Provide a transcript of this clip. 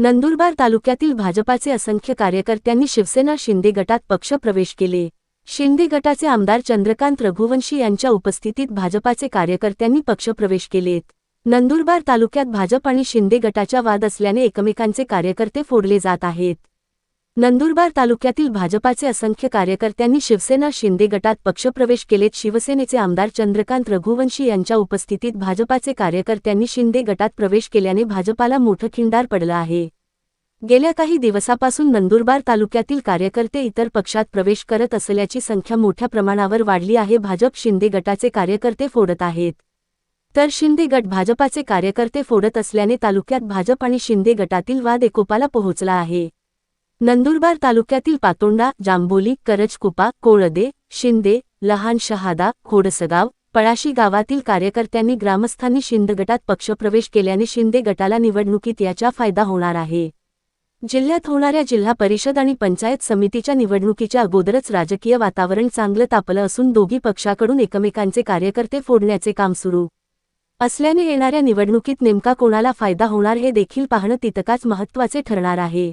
नंदुरबार तालुक्यातील भाजपाचे असंख्य कार्यकर्त्यांनी शिवसेना शिंदे गटात पक्षप्रवेश केले. शिंदे गटाचे आमदार चंद्रकांत रघुवंशी यांच्या उपस्थितीत भाजपाचे कार्यकर्त्यांनी पक्षप्रवेश केलेत. नंदुरबार तालुक्यात भाजप आणि शिंदे गटाच्या वाद असल्याने एकमेकांचे कार्यकर्ते फोडले जात आहेत. नंदुरबार तालुक्यातील भाजपाचे असंख्य कार्यकर्त्यांनी शिवसेना शिंदे गटात पक्षप्रवेश केलेत. शिवसेनेचे आमदार चंद्रकांत रघुवंशी यांच्या उपस्थितीत भाजपाचे कार्यकर्त्यांनी शिंदे गटात प्रवेश केल्याने भाजपाला मोठं खिंडार पडलं आहे. गेल्या काही दिवसापासून नंदुरबार तालुक्यातील कार्यकर्ते इतर पक्षात प्रवेश करत असल्याची संख्या मोठ्या प्रमाणावर वाढली आहे. भाजप शिंदे गटाचे कार्यकर्ते फोडत आहेत. तर शिंदे गट भाजपाचे कार्यकर्ते फोडत असल्याने तालुक्यात भाजप आणि शिंदे गटातील वाद एकोपाला पोहोचला आहे. नंदुरबार तालुक्यातील पातोंडा जांभोली करजकुपा कोळदे शिंदे लहान शहादा खोडसगाव पळाशी गावातील कार्यकर्त्यांनी ग्रामस्थांनी शिंदे गटात पक्षप्रवेश केल्याने शिंदे गटाला निवडणुकीत याचा फायदा होणार आहे. जिल्ह्यात होणाऱ्या जिल्हा परिषद आणि पंचायत समितीच्या निवडणुकीच्या अगोदरच राजकीय वातावरण चांगलं तापलं असून दोघी पक्षाकडून एकमेकांचे कार्यकर्ते फोडण्याचे काम सुरू. असल्याने येणाऱ्या निवडणुकीत नेमका कोणाला फायदा होणार हे देखील पाहणं तितकाच महत्त्वाचे ठरणार आहे.